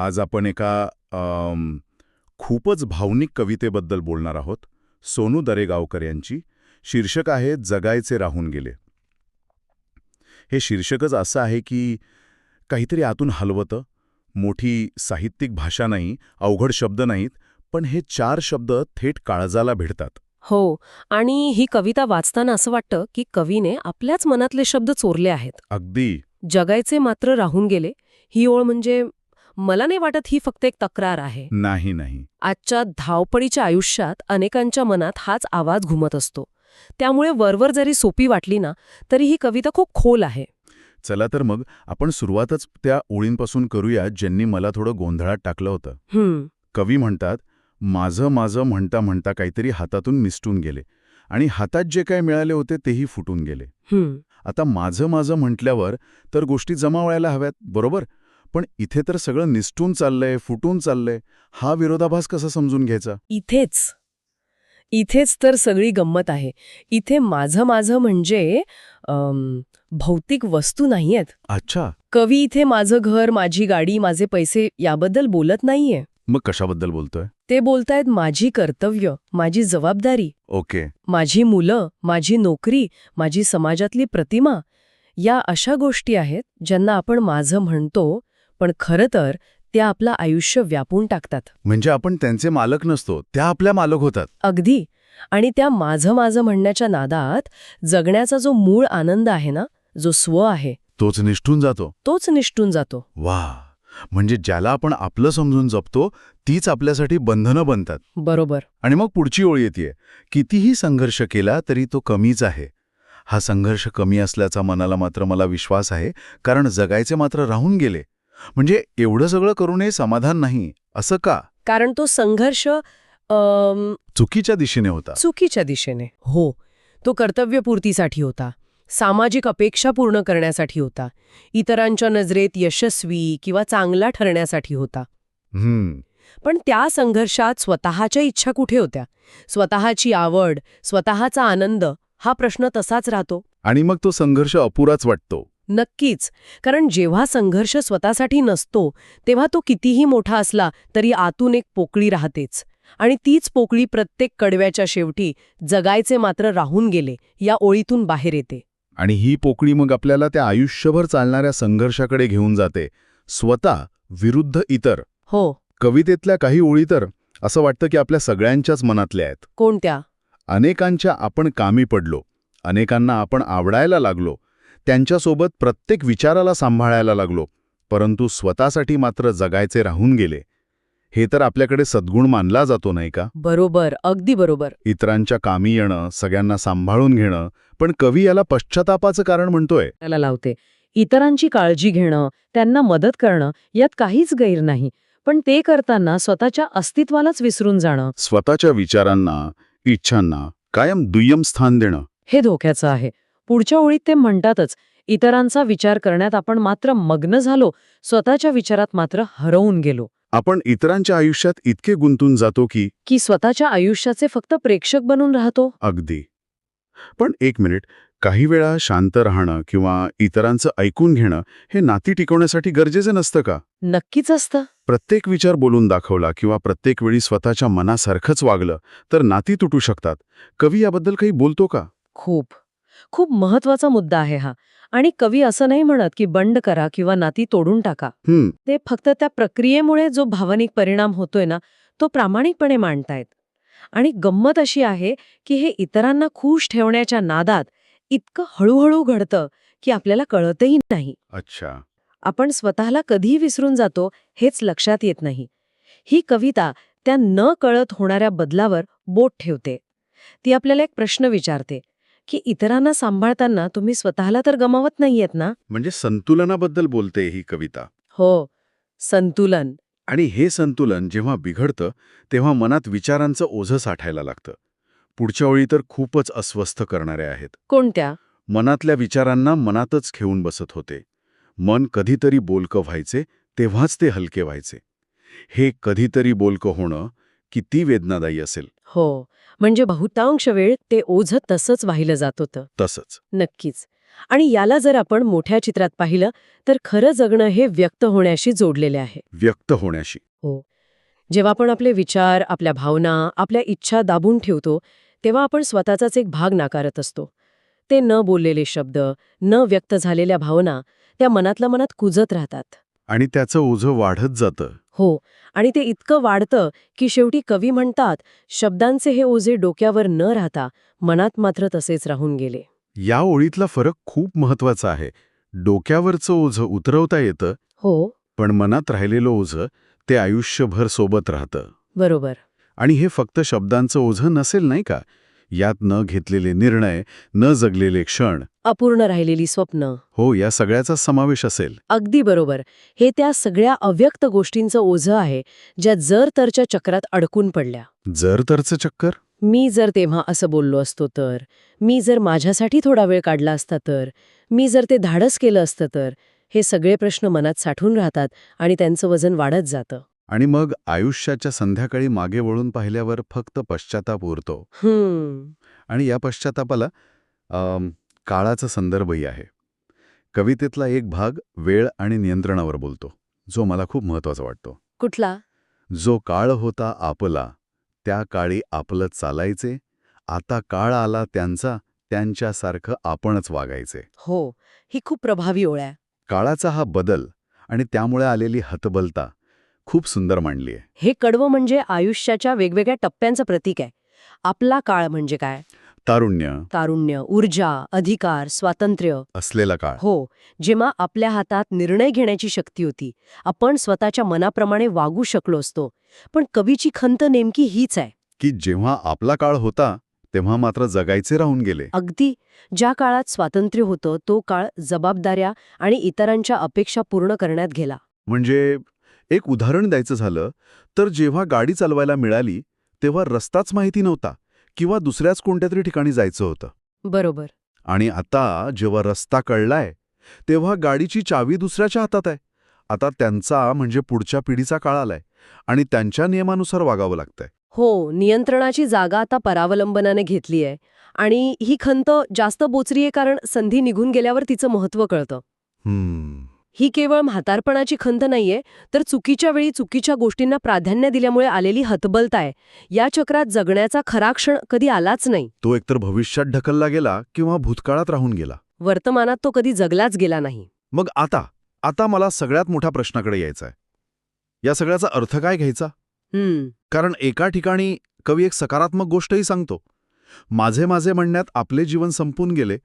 आज आपण एका खूपच भावनिक कवितेबद्दल बोलणार आहोत सोनू दरेगावकर यांची. शीर्षक आहे जगायचे राहून गेले. हे शीर्षकच असं आहे की काहीतरी आतून हलवतं. मोठी साहित्यिक भाषा नाही अवघड शब्द नाहीत पण हे चार शब्द थेट काळजाला भिडतात. हो आणि ही कविता वाचताना असं वाटतं की कवीने आपल्याच मनातले शब्द चोरले आहेत. अगदी. जगायचे मात्र राहून गेले. ही ओळ म्हणजे मला नाही वाटत ही फक्त एक तक्रार आहे. नाही नाही. आजच्या धावपळीच्या आयुष्यात अनेकांच्या मनात हाच आवाज घुमत असतो. त्यामुळे वरवर जरी सोपी वाटली ना तरी ही कविता खूप खोल आहे. चला तर मग आपण सुरुवातच त्या ओळींपासून करूया ज्यांनी मला थोडं गोंधळात टाकलं होतं. कवी म्हणतात माझं माझं म्हणता म्हणता काहीतरी हातातून निसटून गेले आणि हातात जे काय मिळाले होते तेही फुटून गेले. आता माझं माझं म्हटल्यावर तर गोष्टी जमा व्हायला हव्यात बरोबर? पण इथे तर सगळं निसटून चाललंय फुटून चाललंय. हा विरोधाभास कसा समजून घ्यायचा? इथेच. इथेच तर सगळी गंमत आहे. इथे माझं माझं म्हणजे भौतिक वस्तू नाहीयेत. अच्छा. कवी इथे माझं घर माझी गाडी माझे पैसे याबद्दल बोलत नाहीये. मग कशाबद्दल बोलतोय? ते बोलतायत माझी कर्तव्य माझी जबाबदारी. ओके. माझी मुलं माझी नोकरी माझी समाजातली प्रतिमा या अशा गोष्टी आहेत ज्यांना आपण माझं म्हणतो पण खरं तर त्या आपलं आयुष्य व्यापून टाकतात. म्हणजे आपण त्यांचे मालक नसतो त्या आपल्या मालक होतात. अगदी. आणि त्या माझं माझं म्हणण्याच्या नादात जगण्याचा जो मूळ आनंद आहे ना जो स्व आहे तोच निष्ठून जातो. तोच निष्ठून जातो. वा! म्हणजे ज्याला आपण आपलं समजून जपतो तीच आपल्यासाठी बंधनं बनतात. बरोबर. आणि मग पुढची ओळ येते कितीही संघर्ष केला तरी तो कमीच आहे. हा संघर्ष कमी असल्याचा मनाला मात्र मला विश्वास आहे कारण जगायचे मात्र राहून गेले. म्हणजे एवढं सगळं करूनही समाधान नाही असं का? कारण तो संघर्ष चुकीच्या दिशेने होता. चुकीच्या दिशेने. हो तो कर्तव्यपूर्तीसाठी होता. सामाजिक अपेक्षा पूर्ण करण्यासाठी होता. इतरांच्या नजरेत यशस्वी किंवा चांगला ठरण्यासाठी होता. हम्म. पण त्या संघर्षात स्वतःच्या इच्छा कुठे होत्या? स्वतःची आवड स्वतःचा आनंद हा प्रश्न तसाच राहतो. आणि मग तो संघर्ष अपुराच वाटतो. नक्कीच. कारण जेव्हा संघर्ष स्वतःसाठी नसतो तेव्हा तो कितीही मोठा असला तरी आतून एक पोकळी राहतेच. आणि तीच पोकळी प्रत्येक कडव्याच्या शेवटी जगायचे मात्र राहून गेले या ओळीतून बाहेर येते. आणि ही पोकळी मग आपल्याला त्या आयुष्यभर चालणाऱ्या संघर्षाकडे घेऊन जाते. स्वतः विरुद्ध इतर. हो. कवितेतल्या काही ओळी तर असं वाटतं की आपल्या सगळ्यांच्याच मनातल्या आहेत. कोणत्या? अनेकांच्या आपण कामी पडलो. अनेकांना आपण आवडायला लागलो. त्यांच्यासोबत प्रत्येक विचाराला सांभाळायला लागलो परंतु स्वतःसाठी मात्र जगायचे राहून गेले. हे तर आपल्याकडे सद्गुण मानला जातो नाही का? बरोबर अगदी बरोबर. इतरांच्या कामी येणं सगळ्यांना सांभाळून घेणं पण कवी याला पश्चातापाचं कारण म्हणतोय. त्याला लावते. इतरांची काळजी घेणं त्यांना मदत करणं यात काहीच गैर नाही. पण ते करताना स्वतःच्या अस्तित्वालाच विसरून जाणं. स्वतःच्या विचारांना इच्छांना कायम दुय्यम स्थान देणं. हे धोक्याचं आहे. पुढच्या ओळीत ते म्हणतातच. इतरांचा विचार करण्यात आपण मात्र मग्न झालो. स्वतःच्या विचारात मात्र हरवून गेलो. आपण इतरांच्या आयुष्यात इतके गुंतून जातो की की स्वतःच्या आयुष्याचे फक्त प्रेक्षक बनून राहतो? अगदी. पण एक मिनिट. काही वेळा शांत राहणं किंवा इतरांचं ऐकून घेणं हे नाती टिकवण्यासाठी गरजेचं नसतं का? नक्कीच असतं. प्रत्येक विचार बोलून दाखवला किंवा प्रत्येक वेळी स्वतःच्या मनासारखंच वागलं तर नाती तुटू शकतात. कवी याबद्दल काही बोलतो का? खूप. खूप महत्त्वाचा मुद्दा आहे हा. आणि कवी असं नाही म्हणत की बंड करा किंवा नाती तोडून टाका. ते फक्त त्या प्रक्रियेमुळे जो भावनिक परिणाम होतोय ना तो प्रामाणिकपणे मांडतायत. आणि गंमत अशी आहे की हे इतरांना खुश ठेवण्याच्या नादात इतकं हळूहळू घडतं की आपल्याला कळतही नाही. अच्छा. आपण स्वतःला कधी विसरून जातो हेच लक्षात येत नाही. ही कविता त्या न कळत होणाऱ्या बदलावर बोट ठेवते. ती आपल्याला एक प्रश्न विचारते. की इतरांना सांभाळताना तुम्ही स्वतःला तर गमावत नाहीयेत ना? म्हणजे संतुलनाबद्दल बोलते ही कविता. हो संतुलन. आणि हे संतुलन जेव्हा बिघडतं तेव्हा मनात विचारांचं ओझं साठायला लागतं. पुढच्या ओळी तर खूपच अस्वस्थ करणाऱ्या आहेत. कोणत्या? मनातल्या विचारांना मनातच घेऊन बसत होते. मन कधीतरी बोलकं व्हायचे तेव्हाच ते हलके व्हायचे. हे कधीतरी बोलकं होणं किती वेदनादायी असेल. हो म्हणजे बहुतांश वेळ ते ओझं तसंच वाहिलं जात होतं. तसंच. नक्कीच. आणि याला जर आपण मोठ्या चित्रात पाहिलं तर खरं जगणं हे व्यक्त होण्याशी जोडलेले आहे. व्यक्त होण्याशी. जेव्हा आपण आपले विचार आपल्या भावना आपल्या इच्छा दाबून ठेवतो तेव्हा आपण स्वतःचाच एक भाग नाकारत असतो. ते न बोललेले शब्द न व्यक्त झालेल्या भावना त्या मनातल्या मनात कुजत राहतात. आणि त्याचं ओझं वाढत जातं. हो. आणि ते इतकं वाढतं की शेवटी कवी म्हणतात शब्दांचे हे ओझे डोक्यावर न राहता मनात मात्र तसेच राहून गेले. या ओळीतला फरक खूप महत्त्वाचा आहे. डोक्यावरचं ओझं उतरवता येतं हो. पण मनात राहिलेलं ओझं ते आयुष्यभर सोबत राहतं. बरोबर. आणि हे फक्त शब्दांचं ओझं नसेल नाही का? यात न घेतलेले निर्णय न जगलेले क्षण. अपूर्ण राहिलेली स्वप्न. हो या सगळ्याचा समावेश असेल. अगदी बरोबर. हे त्या सगळ्या अव्यक्त गोष्टींचं ओझं आहे ज्या जर तरच्या चक्रात अडकून पडल्या. जर तरचं चक्कर? मी जर तेव्हा असं बोललो असतो तर मी जर माझ्यासाठी थोडा वेळ काढला असता तर मी जर ते धाडस केलं असतं तर हे सगळे प्रश्न मनात साठून राहतात आणि त्यांचं वजन वाढत जातं. आणि मग आयुष्याच्या संध्याकाळी मागे वळून पाहिल्यावर फक्त पश्चाताप उरतो. आणि या पश्चातापाला काळाचा संदर्भही आहे. कवितेतला एक भाग वेळ आणि नियंत्रणावर बोलतो जो मला खूप महत्त्वाचा वाटतो. कुठला? जो काळ होता आपला त्या काळी आपलं चालायचे आता काळ आला त्यांचा त्यांच्यासारखं आपणच वागायचे. हो ही खूप प्रभावी ओळ आहे काळाचा हा बदल आणि त्यामुळे आलेली हतबलता खूप सुंदर मांडली आहे. हे कडवं म्हणजे आयुष्याच्या वेगवेगळ्या टप्प्यांचं प्रतीक आहे. आपला काळ म्हणजे काय? तारुण्य. तारुण्य ऊर्जा अधिकार स्वातंत्र्य. असलेला काळ. हो जेव्हा आपल्या हातात निर्णय घेण्याची शक्ती होती आपण स्वतःच्या मनाप्रमाणे वागू शकलो असतो. पण कवीची खंत नेमकी हीच आहे. की जेव्हा आपला काळ होता तेव्हा मात्र जगायचे राहून गेले. अगदी ज्या काळात स्वातंत्र्य होतं तो काळ जबाबदाऱ्या आणि इतरांच्या अपेक्षा पूर्ण करण्यात गेला. म्हणजे एक उदाहरण द्यायचं झालं तर जेव्हा गाडी चालवायला मिळाली तेव्हा रस्ताच माहिती नव्हता किंवा दुसऱ्याच कोणत्या तरी ठिकाणी जायचं होतं. बरोबर. आणि आता जेव्हा रस्ता कळलाय तेव्हा गाडीची चावी दुसऱ्याच्या हातात आहे. आता त्यांचा म्हणजे पुढच्या पिढीचा काळ आलाय आणि त्यांच्या नियमानुसार वागावं लागतंय. हो नियंत्रणाची जागा आता परावलंबनाने घेतली आहे आणि ही खंत जास्त बोचरी आहे कारण संधी निघून गेल्यावर तिचं महत्त्व कळतं. ही केवळ म्हातारपणाची खंत नाहीये तर चुकीच्या वेळी चुकीच्या गोष्टींना प्राधान्य दिल्यामुळे आलेली हतबलता आहे. या चक्रात जगण्याचा खरा क्षण कधी आलाच नाही. तो एकतर भविष्यात ढकलला गेला किंवा भूतकाळात राहून गेला. वर्तमानात तो कधी जगलाच गेला नाही. मग आता आता मला सगळ्यात मोठ्या प्रश्नाकडे यायचं आहे. या सगळ्याचा अर्थ काय घ्यायचा? कारण एका ठिकाणी कवी एक सकारात्मक गोष्टही सांगतो. माझे माझे म्हणण्यात आपले जीवन संपून गेले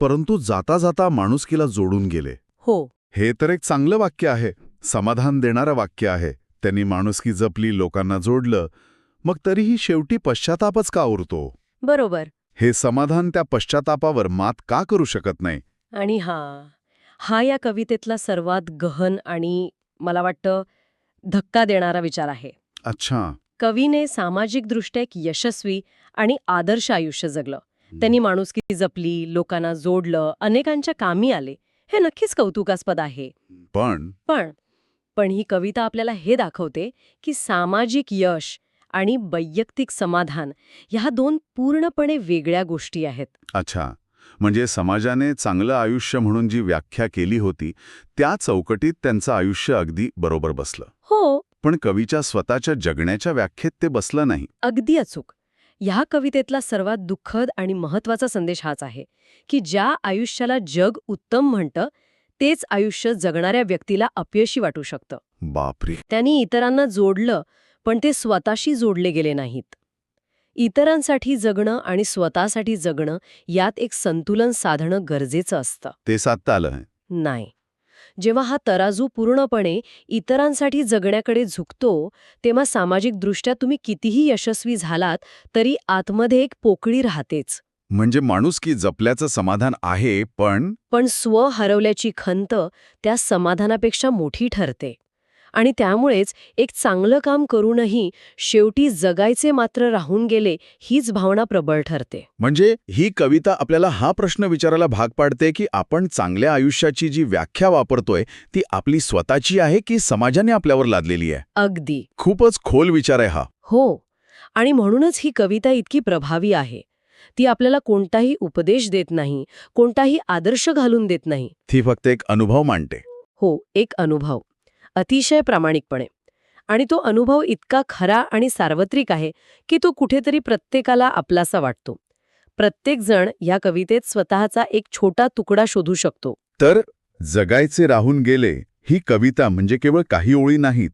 परंतु जाता जाता माणुसकीला जोडून गेले. हो. हे तर एक चांगलं वाक्य आहे. समाधान देणारं वाक्य आहे. त्यांनी माणुसकी जपली लोकांना जोडलं. मग तरीही शेवटी पश्चातापच का उरतो? बरोबर. हे समाधान त्या पश्चातापावर मात का करू शकत नाही? आणि हा हा या कवितेतला सर्वात गहन आणि मला वाटतं धक्का देणारा विचार आहे. अच्छा. कवीने सामाजिकदृष्ट्या एक यशस्वी आणि आदर्श आयुष्य जगलं. त्यांनी माणुसकी जपली लोकांना जोडलं अनेकांच्या कामी आले. हे नक्कीच कौतुकास्पद आहे. पण? पण पण ही कविता आपल्याला हे दाखवते की सामाजिक यश आणि वैयक्तिक समाधान ह्या दोन पूर्णपणे वेगळ्या गोष्टी आहेत. अच्छा. म्हणजे समाजाने चांगलं आयुष्य म्हणून जी व्याख्या केली होती त्या चौकटीत त्यांचं आयुष्य अगदी बरोबर बसलं. हो. पण कवीच्या स्वतःच्या जगण्याच्या व्याख्येत ते बसलं नाही. अगदी अचूक. ह्या कवितेतला सर्वात दुःखद आणि महत्त्वाचा संदेश हाच आहे की ज्या आयुष्याला जग उत्तम म्हणतं तेच आयुष्य जगणाऱ्या व्यक्तीला अपयशी वाटू शकतं. बापरे. त्यांनी इतरांना जोडलं पण ते स्वतःशी जोडले गेले नाहीत. इतरांसाठी जगणं आणि स्वतःसाठी जगणं यात एक संतुलन साधणं गरजेचं असतं. ते साधता आलं नाही. जेव्हा हा तराजू पूर्णपणे इतरांसाठी जगण्याकडे झुकतो तेव्हा सामाजिकदृष्ट्या तुम्ही कितीही यशस्वी झालात तरी आतमध्ये एक पोकळी राहतेच. म्हणजे माणुसकी जपल्याचं समाधान आहे पण पण स्व हरवल्याची खंत त्या समाधानापेक्षा मोठी ठरते. आणि त्यामुळेच एक चांगलं काम करूनही शेवटी जगायचे मात्र राहून गेले हीच भावना प्रबळ ठरते. म्हणजे ही कविता आपल्याला हा प्रश्न विचारायला भाग पाडते की आपण चांगल्या आयुष्याची जी व्याख्या वापरतोय ती आपली स्वतःची आहे की समाजाने आपल्यावर लादलेली आहे? अगदी. खूपच खोल विचार आहे हा. हो. आणि म्हणूनच ही कविता इतकी प्रभावी आहे. ती आपल्याला कोणताही उपदेश देत नाही कोणताही आदर्श घालून देत नाही. ती फक्त एक अनुभव मांडते. हो एक अनुभव. अतिशय प्रामाणिकपणे. आणि तो अनुभव इतका खरा आणि सार्वत्रिक आहे की तो कुठेतरी प्रत्येकाला आपलासा वाटतो. प्रत्येकजण या कवितेत स्वतःचा एक छोटा तुकडा शोधू शकतो. तर जगायचे राहून गेले ही कविता म्हणजे केवळ काही ओळी नाहीत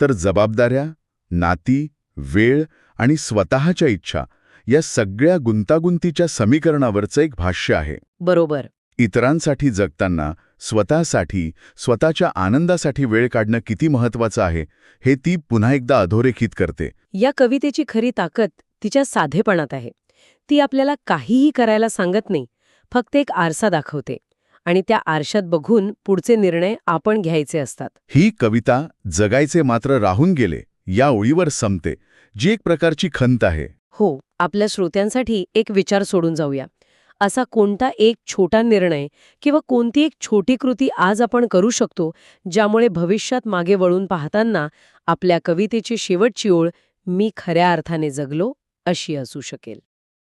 तर जबाबदाऱ्या नाती वेळ आणि स्वतःच्या इच्छा या सगळ्या गुंतागुंतीच्या समीकरणावरचं एक भाष्य आहे. बरोबर. इतरांसाठी जगताना स्वतःसाठी स्वतःच्या आनंदासाठी वेळ काढणं किती महत्वाचं आहे हे ती पुन्हा एकदा अधोरेखित करते. या कवितेची खरी ताकद तिच्या साधेपणात आहे. ती आपल्याला काहीही करायला सांगत नाही फक्त एक आरसा दाखवते. आणि त्या आरशात बघून पुढचे निर्णय आपण घ्यायचे असतात. ही कविता जगायचे मात्र राहून गेले या ओळीवर संपते जी एक प्रकारची खंत आहे. हो आपल्या श्रोत्यांसाठी एक विचार सोडून जाऊया. असा कोणता एक छोटा निर्णय किंवा कोणती एक छोटी कृती आज आपण करू शकतो ज्यामुळे भविष्यात मागे वळून पाहताना आपल्या कवितेची शेवटची ओळ मी खऱ्या अर्थाने जगलो अशी असू शकेल.